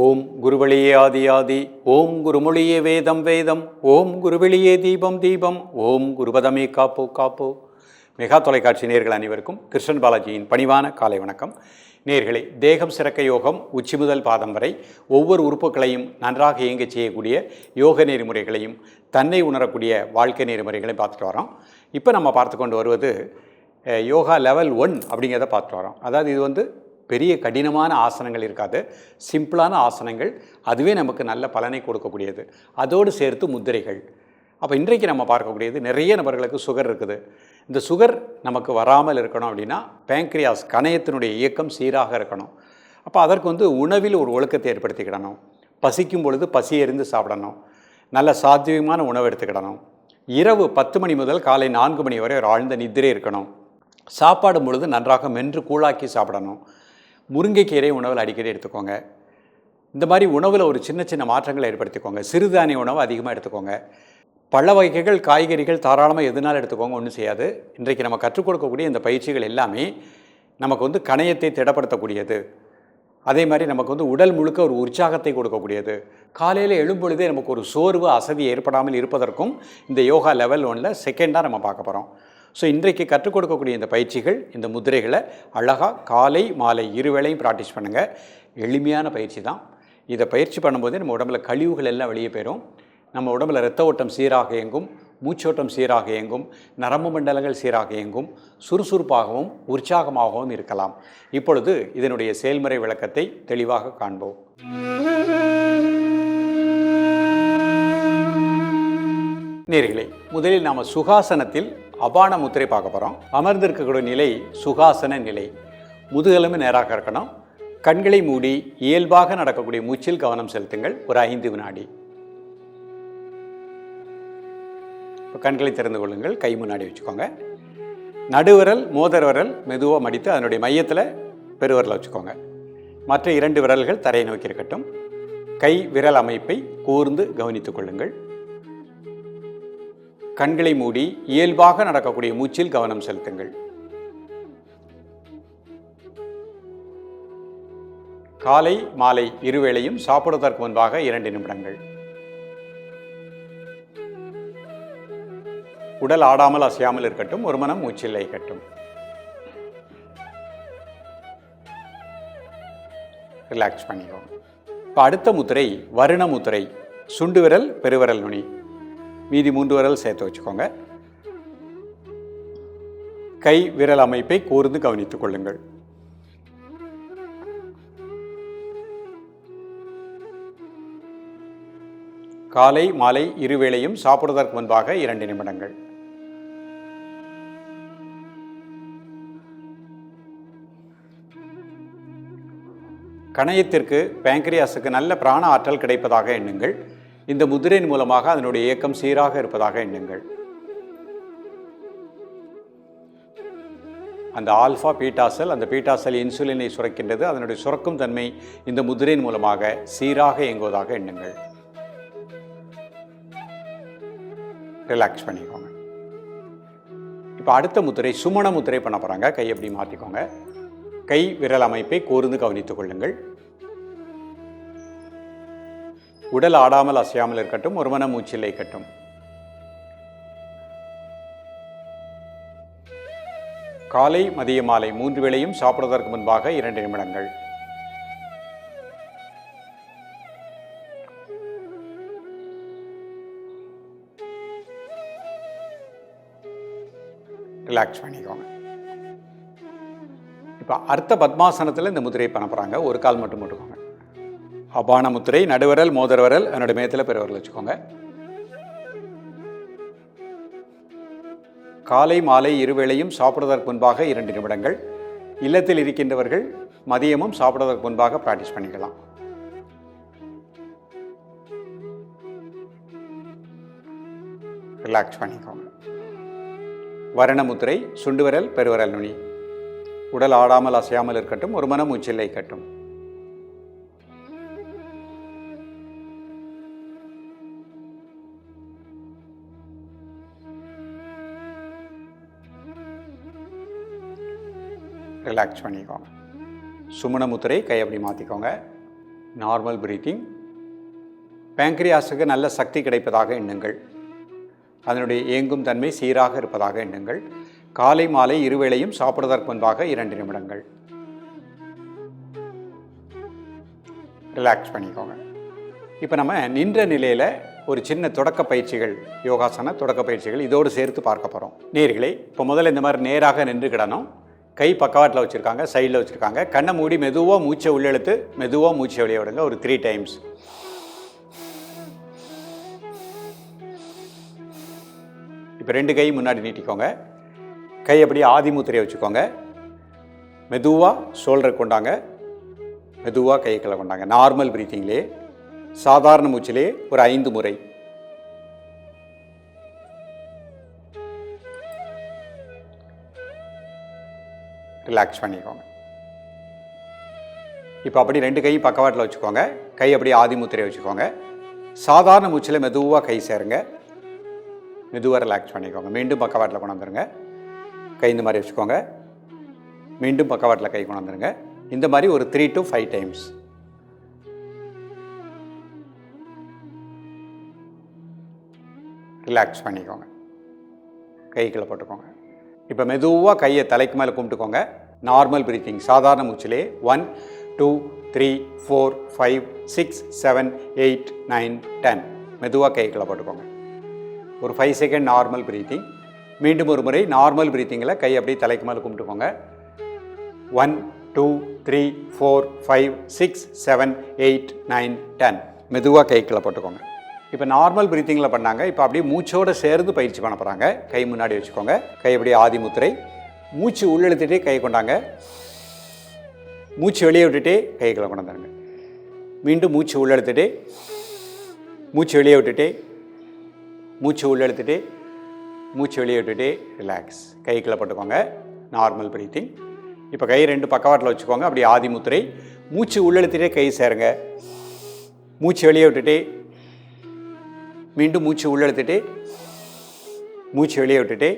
ஓம் குருவழியே ஆதி ஆதி ஓம் குருமொழியே வேதம் வேதம் ஓம் குருவெளியே தீபம் தீபம் ஓம் குருபதமே காப்போ காப்போ. மெகா தொலைக்காட்சி நேர்கள் அனைவருக்கும் கிருஷ்ணன் பாலாஜியின் பணிவான காலை வணக்கம். நேர்களே தேகம் சிறக்க யோகம் உச்சி முதல் பாதம் வரை ஒவ்வொரு உறுப்புகளையும் நன்றாக இயங்கச் செய்யக்கூடிய யோக நெறிமுறைகளையும் தன்னை உணரக்கூடிய வாழ்க்கை நெறிமுறைகளையும் பார்த்துட்டு வரோம். இப்போ நம்ம பார்த்து கொண்டு வருவது யோகா லெவல் ஒன் அப்படிங்கிறத பார்த்துட்டு வரோம். அதாவது இது வந்து பெரிய கடினமான ஆசனங்கள் இருக்காது. சிம்பிளான ஆசனங்கள். அதுவே நமக்கு நல்ல பலனை கொடுக்கக்கூடியது. அதோடு சேர்த்து முத்திரைகள். அப்போ இன்றைக்கு நம்ம பார்க்கக்கூடியது நிறைய நபர்களுக்கு சுகர் இருக்குது. இந்த சுகர் நமக்கு வராமல் இருக்கணும் அப்படின்னா பேங்க்ரியாஸ் கணையத்தினுடைய இயக்கம் சீராக இருக்கணும். அப்போ அதற்கு வந்து உணவில் ஒரு ஒழுக்கத்தை ஏற்படுத்திக்கிடணும். பசிக்கும் பொழுது பசி எறிந்து சாப்பிடணும். நல்ல சாத்தியமான உணவு எடுத்துக்கிடணும். இரவு பத்து மணி முதல் காலை நான்கு மணி வரை ஒரு ஆழ்ந்த நித்திரை இருக்கணும். சாப்பாடும் பொழுது நன்றாக மென்று கூழாக்கி சாப்பிடணும். முருங்கைக்கீரை உணவில் அடிக்கடி எடுத்துக்கோங்க. இந்த மாதிரி உணவில் ஒரு சின்ன சின்ன மாற்றங்களை ஏற்படுத்திக்கோங்க. சிறுதானிய உணவு அதிகமாக எடுத்துக்கோங்க. பழ வகைகள் காய்கறிகள் தாராளமாக எதுனாலும் எடுத்துக்கோங்க ஒன்றும் செய்யாது. இன்றைக்கு நம்ம கற்றுக் கொடுக்கக்கூடிய இந்த பயிற்சிகள் எல்லாமே நமக்கு வந்து கணையத்தை திடப்படுத்தக்கூடியது. அதே மாதிரி நமக்கு வந்து உடல் முழுக்க ஒரு உற்சாகத்தை கொடுக்கக்கூடியது. காலையில் எழும்பொழுதே நமக்கு ஒரு சோர்வு அசதி ஏற்படாமல் இருப்பதற்கும் இந்த யோகா லெவல் ஒன்றில் செகண்டாக நம்ம பார்க்க போகிறோம் ஸோ இன்றைக்கு கற்றுக் கொடுக்கக்கூடிய இந்த பயிற்சிகள் இந்த முதிரைகளை அழகாக காலை மாலை இருவேளையும் ப்ராக்டிஸ் பண்ணுங்கள் எளிமையான பயிற்சி தான். இதை பயிற்சி பண்ணும்போதே நம்ம உடம்புல கழிவுகள் எல்லாம் வெளியே போயிடும் நம்ம உடம்புல ரத்த ஓட்டம் சீராக இயங்கும் மூச்சோட்டம் சீராக இயங்கும் நரம்பு மண்டலங்கள் சீராக இயங்கும் சுறுசுறுப்பாகவும் உற்சாகமாகவும் இருக்கலாம். இப்பொழுது இதனுடைய செயல்முறை விளக்கத்தை தெளிவாக காண்போம். நேர்களே முதலில் நாம் சுகாசனத்தில் அபான முத்திரை பார்க்க போகிறோம் அமர்ந்திருக்கக்கூடிய நிலை சுகாசன நிலை. முதுகெலும்பு நேராக இருக்கணும். கண்களை மூடி இயல்பாக நடக்கக்கூடிய மூச்சில் கவனம் செலுத்துங்கள். ஒரு ஐந்து வினாடி. இப்போ கண்களை திறந்து கொள்ளுங்கள். கை முன்னாடி வச்சுக்கோங்க. நடுவிரல் மோதர் விரல் மெதுவாக மடித்து அதனுடைய மையத்தில் பெருவிரலை வச்சுக்கோங்க. மற்ற இரண்டு விரல்கள் தரையை நோக்கி இருக்கட்டும். கை விரல் அமைப்பை கூர்ந்து கவனித்துக் கொள்ளுங்கள். கண்களை மூடி இயல்பாக நடக்கக்கூடிய மூச்சில் கவனம் செலுத்துங்கள். காலை மாலை இருவேளையும் சாப்பிடுவதற்கு முன்பாக இரண்டு நிமிடங்கள். உடல் ஆடாமல் அசையாமல் இருக்கட்டும் ஒரு மனம் மூச்சில் கட்டும் ரிலாக்ஸ் பண்ணிக்கோங்க. இப்போ அடுத்த முத்திரை வருண முத்திரை சுண்டு விரல் பெருவிரல் நுனி. மீதி மூன்று விரல் சேர்த்து வச்சுக்கோங்க. கை விரல் அமைப்பை கூர்ந்து கவனித்துக் கொள்ளுங்கள். காலை மாலை இருவேளையும் சாப்பிடுவதற்கு முன்பாக இரண்டு நிமிடங்கள். கணையத்திற்கு பேங்க்ரியாஸுக்கு நல்ல பிராண ஆற்றல் கிடைப்பதாக எண்ணுங்கள். இந்த முதிரையின் மூலமாக அதனுடைய இயக்கம் சீராக இருப்பதாக எண்ணுங்கள். அந்த ஆல்ஃபா பீட்டாசல் அந்த பீட்டாசல் இன்சுலினை சுரக்கின்றது. அதனுடைய சுரக்கும் தன்மை இந்த முதிரையின் மூலமாக சீராக இயங்குவதாக எண்ணுங்கள். ரிலாக்ஸ் பண்ணிக்கோங்க. இப்போ அடுத்த முத்திரை சுமண முத்திரை பண்ண போகிறாங்க கை எப்படி மாற்றிக்கோங்க கை விரல் அமைப்பை கூர்ந்து கவனித்துக் கொள்ளுங்கள். உடல் ஆடாமல் அசையாமல் இருக்கட்டும் ஒரு மன மூச்சில் இருக்கட்டும். காலை மதிய மாலை மூன்று வேளையும் சாப்பிடுவதற்கு முன்பாக இரண்டு நிமிடங்கள். ரிலாக்ஸ் பண்ணிக்கோங்க. இப்போ அர்த்த பத்மாசனத்தில் இந்த முதிரை பண்ண போகிறாங்க ஒரு கால் மட்டும் போட்டுக்கோங்க. அபானமுத்திரை நடுவரல் மோதரவரல் என்னோடய என்னோட மேத்தில் பெருவரல் வச்சுக்கோங்க. காலை மாலை இருவேளையும் சாப்பிடுவதற்கு முன்பாக இரண்டு நிமிடங்கள். இல்லத்தில் இருக்கின்றவர்கள் மதியமும் சாப்பிடுவதற்கு முன்பாக ப்ராக்டிஸ் பண்ணிக்கலாம். ரிலாக்ஸ் பண்ணிக்கோங்க. வரணமுத்திரை சுண்டுவரல் பெருவரல் நுனி. உடல் ஆடாமல் அசையாமல் இருக்கட்டும் ஒரு மனம் உச்சில்லை கட்டும் ரிலாக்ஸ் பண்ணிக்கோங்க. சுமண முத்திரை கை அப்படி மாற்றிக்கோங்க நார்மல் பிரீத்திங் பேங்க்ரியாஸுக்கு நல்ல சக்தி கிடைப்பதாக எண்ணுங்கள். அதனுடைய இயங்கும் தன்மை சீராக இருப்பதாக எண்ணுங்கள். காலை மாலை இருவேளையும் சாப்பிடுவதற்கு முன்பாக இரண்டு நிமிடங்கள். ரிலாக்ஸ் பண்ணிக்கோங்க. இப்போ நம்ம நின்ற நிலையில் ஒரு சின்ன தொடக்க பயிற்சிகள் யோகாசன தொடக்க பயிற்சிகள் இதோடு சேர்த்து பார்க்க போகிறோம் நேர்களே இப்போ முதல்ல இந்த மாதிரி நேராக நின்றுக்கிடணும் கை பக்கவாட்டில் வச்சுருக்காங்க சைடில் வச்சுருக்காங்க. கண்ணை மூடி மெதுவாக மூச்சை உள்ளெழுத்து மெதுவாக மூச்சை வெளியே விடுங்க. ஒரு த்ரீ டைம்ஸ் இப்போ ரெண்டு கை முன்னாடி நீட்டிக்கோங்க. கை அப்படியே ஆதி முத்திரையை வச்சுக்கோங்க. மெதுவாக ஷோல்டர் கொண்டாங்க. மெதுவாக கைகளை கொண்டாங்க. நார்மல் ப்ரீத்திங்லேயே சாதாரண மூச்சிலே ஒரு ஐந்து முறை. ரிலாக்ஸ் பண்ணிக்கோங்க. இப்போ அப்படி ரெண்டு கையும் பக்கவாட்டில் வச்சுக்கோங்க. கை அப்படியே ஆதி முத்திரையை வச்சுக்கோங்க. சாதாரண மூச்சில் மெதுவாக கை சேருங்க. மெதுவாக ரிலாக்ஸ் பண்ணிக்கோங்க. மீண்டும் பக்கவாட்டில் கொண்டு வந்துருங்க. கை இந்த மாதிரி வச்சுக்கோங்க. மீண்டும் பக்கவாட்டில் கை கொண்டு வந்துருங்க. இந்த மாதிரி ஒரு three to five times relax பண்ணிக்கோங்க. கைகளை போட்டுக்கோங்க. இப்போ மெதுவாக கையை தலைக்கு மேலே கும்பிட்டுக்கோங்க. நார்மல் பிரீத்திங் சாதாரண மூச்சிலே. One two three four five six seven eight nine ten மெதுவாக கைகளை போட்டுக்கோங்க. ஒரு ஃபைவ் செகண்ட் நார்மல் பிரீத்திங் மீண்டும் ஒரு முறை நார்மல் பிரீத்திங்கில் கை அப்படியே தலைக்கு மேலே கும்பிட்டுக்கோங்க. One two three four five six seven eight nine ten மெதுவாக கைகளை போட்டுக்கோங்க. இப்போ நார்மல் பிரீத்திங்கில் பண்ணாங்க. இப்போ அப்படியே மூச்சோடு சேர்ந்து பயிற்சி பண்ண போகிறாங்க கை முன்னாடி வச்சுக்கோங்க. கை அப்படியே ஆதி முத்திரை. மூச்சு உள்ளெழுத்துட்டே கை கொண்டாங்க. மூச்சு வெளியே விட்டுட்டே கைகளை கொண்டாந்துருங்க மீண்டும் மூச்சு உள்ளெழுத்துட்டே மூச்சு வெளியே விட்டுட்டே மூச்சு உள்ளெழுத்துட்டே மூச்சு வெளியே விட்டுட்டே ரிலாக்ஸ் கைகளை போட்டுக்கோங்க. நார்மல் பிரீத்திங் இப்போ கை ரெண்டு பக்கவாட்டில் வச்சுக்கோங்க. அப்படி ஆதி முத்திரை. மூச்சு உள்ளெழுத்துட்டே கை சேருங்க. மூச்சு வெளியே விட்டுட்டே மீண்டும் மூச்சு உள்ளெழுத்துட்டு மூச்சு வெளியே விட்டுட்டு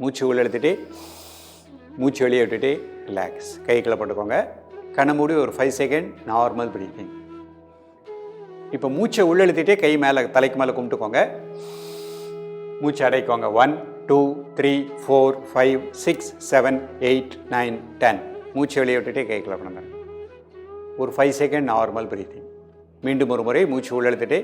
மூச்சு உள்ளெழுத்துட்டு மூச்சு வெளியே விட்டுட்டு ரிலாக்ஸ் கைகளை போட்டுக்கோங்க. கண்ணை மூடி ஒரு ஃபைவ் செகண்ட் நார்மல் பிரீத்திங் இப்போ மூச்சை உள்ளெழுத்திட்டே கை மேலே தலைக்கு மேலே கும்பிட்டுக்கோங்க. மூச்சு அடைக்கோங்க. One two three four five six seven eight nine ten மூச்சு வெளியே விட்டுட்டே கைகளை பண்ணுங்க ஒரு ஃபைவ் செகண்ட் நார்மல் பிரீத்திங் மீண்டும் ஒரு முறை மூச்சு உள்ளெழுத்துட்டே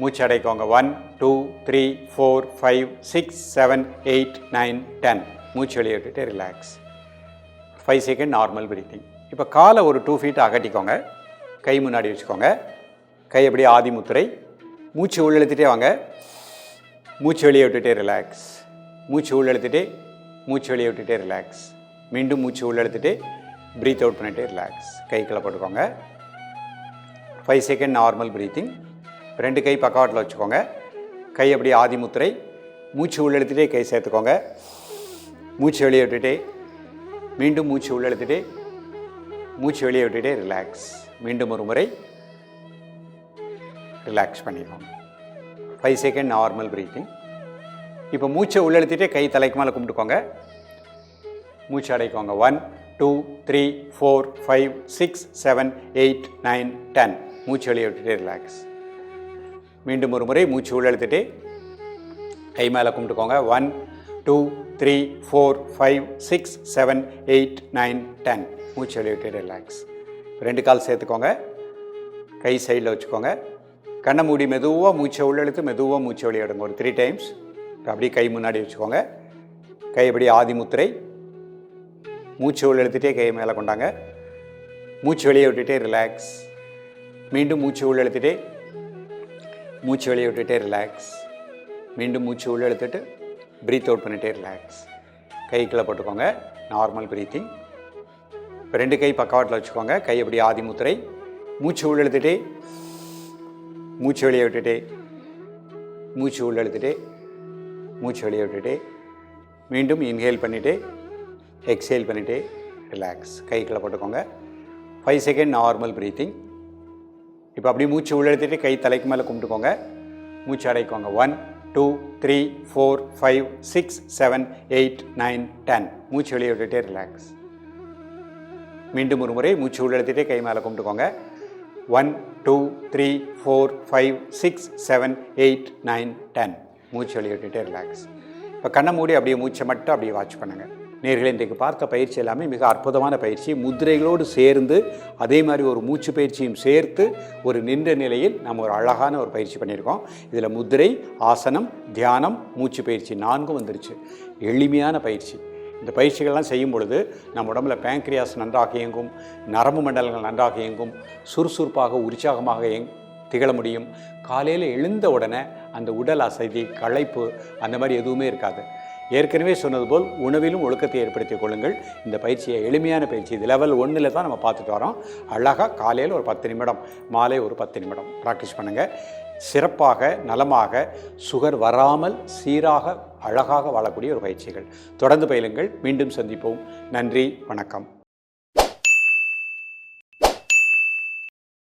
மூச்சு அடைக்கோங்க one two three four five six seven eight nine ten மூச்சு வெளியிட்டுட்டு relax five second normal breathing இப்போ காலை ஒரு டூ ஃபீட் அகட்டிக்கோங்க. கை முன்னாடி வச்சுக்கோங்க. கை அப்படியே ஆதி முத்திரை. மூச்சு உள்ளெழுத்துட்டே வாங்க. மூச்சு வெளியே விட்டுட்டே ரிலாக்ஸ் மூச்சு உள்ளெழுத்துட்டே மூச்சு வெளியே விட்டுட்டே ரிலாக்ஸ் மீண்டும் மூச்சு உள்ளெழுத்துட்டே ப்ரீத் அவுட் பண்ணிட்டே ரிலாக்ஸ் கைகளை போட்டுக்கோங்க. ஃபைவ் செகண்ட் நார்மல் ப்ரீத்திங் ரெண்டு கை பக்கவாட்டில் வச்சுக்கோங்க. கை அப்படியே ஆதி முத்திரை. மூச்சு உள்ளெழுத்துட்டே கை சேர்த்துக்கோங்க. மூச்சு வெளியே விட்டுட்டே. மீண்டும் மூச்சு உள்ளெழுத்துட்டே மூச்சு வெளியே விட்டுட்டே ரிலாக்ஸ் மீண்டும் ஒரு முறை ரிலாக்ஸ் பண்ணிடுவோம். ஃபைவ் செகண்ட் நார்மல் ப்ரீத்திங் இப்போ மூச்சை உள்ளெழுத்திட்டே கை தலைக்கு மேலே கும்பிட்டுக்கோங்க. மூச்சு அடைக்கோங்க. One two three four five six seven eight nine ten மூச்சு வெளியே விட்டுட்டே ரிலாக்ஸ் மீண்டும் ஒரு முறை மூச்சு உள்ளெழுத்துட்டு கை மேலே கும்பிட்டுக்கோங்க. One two three four five six seven eight nine ten மூச்சு வெளியிட்டு ரிலாக்ஸ் ரெண்டு கால் சேர்த்துக்கோங்க. கை சைடில் வச்சுக்கோங்க. கண்ணை மூடி மெதுவாக மூச்சை உள்ளெழுத்து மெதுவாக மூச்சை வெளியே விடுங்க ஒரு த்ரீ டைம்ஸ் அப்படியே கை முன்னாடி வச்சுக்கோங்க. கை எப்படி ஆதி முத்திரை. மூச்சு உள்ளெழுத்துட்டே கை மேலே கொண்டாங்க. மூச்சு வெளியே விட்டுட்டே ரிலாக்ஸ் மீண்டும் மூச்சு உள்ளெழுத்துட்டே மூச்சு வெளியே விட்டுட்டே ரிலாக்ஸ் மீண்டும் மூச்சு உள்ளே எடுத்துட்டு ப்ரீத் அவுட் பண்ணிட்டே ரிலாக்ஸ் கை கீழே போட்டுக்கோங்க. நார்மல் ப்ரீத்திங் இப்போ ரெண்டு கை பக்கவாட்டில் வச்சுக்கோங்க. கை அப்படி ஆதி முத்திரை. மூச்சு உள்ள எடுத்துட்டே மூச்சு வெளியே விட்டுட்டே மூச்சு உள்ள எடுத்துட்டே மூச்சு வெளியே விட்டுட்டே மீண்டும் இன்ஹேல் பண்ணிவிட்டு எக்ஸேல் பண்ணிவிட்டு ரிலாக்ஸ் கை கீழே போட்டுக்கோங்க. ஃபைவ் செகண்ட் நார்மல் ப்ரீத்திங் இப்போ அப்படியே மூச்சு உள்ளெழுத்திட்டு கை தலைக்கு மேலே கும்பிட்டுக்கோங்க. மூச்சு அடைக்கோங்க. One two three four five six seven eight nine ten மூச்சு வெளியே விட்டுட்டே ரிலாக்ஸ் மீண்டும் ஒரு முறை மூச்சு உள்ளெழுத்திட்டே கை மேலே கும்பிட்டுக்கோங்க. One two three four five six seven eight nine ten மூச்சு வெளியிட்டுட்டே ரிலாக்ஸ் இப்போ கண்ணை மூடி அப்படியே மூச்சை மட்டும் அப்படியே வாட்ச் பண்ணுங்கள் நேர்களை இன்றைக்கு பார்த்த பயிற்சி எல்லாமே மிக அற்புதமான பயிற்சி. முதிரைகளோடு சேர்ந்து அதே மாதிரி ஒரு மூச்சு பயிற்சியும் சேர்த்து ஒரு நின்ற நிலையில் நம்ம ஒரு அழகான ஒரு பயிற்சி பண்ணியிருக்கோம். இதில் முதிரை ஆசனம் தியானம் மூச்சு பயிற்சி நான்கும் வந்துருச்சு. எளிமையான பயிற்சி. இந்த பயிற்சிகள்லாம் செய்யும் பொழுது நம்ம உடம்புல பேங்க்ரியாஸ் நன்றாக இயங்கும் நரம்பு மண்டலங்கள் நன்றாக இயங்கும் சுறுசுறுப்பாக உற்சாகமாக இயங் திகழ முடியும். காலையில் எழுந்த உடனே அந்த உடல் அசதி களைப்பு அந்த மாதிரி எதுவுமே இருக்காது. ஏற்கனவே சொன்னது போல் உணவிலும் ஒழுக்கத்தை ஏற்படுத்திக் கொள்ளுங்கள். இந்த பயிற்சியை எளிமையான பயிற்சி. இது லெவல் ஒன்றில் தான் நம்ம பார்த்துட்டு வரோம். அழகாக காலையில் ஒரு பத்து நிமிடம் மாலை ஒரு பத்து நிமிடம் ப்ராக்டிஸ் பண்ணுங்கள் சிறப்பாக நலமாக சுகர் வராமல் சீராக அழகாக வாழக்கூடிய ஒரு பயிற்சிகள். தொடர்ந்து பயிலுங்கள். மீண்டும் சந்திப்போம். நன்றி வணக்கம்.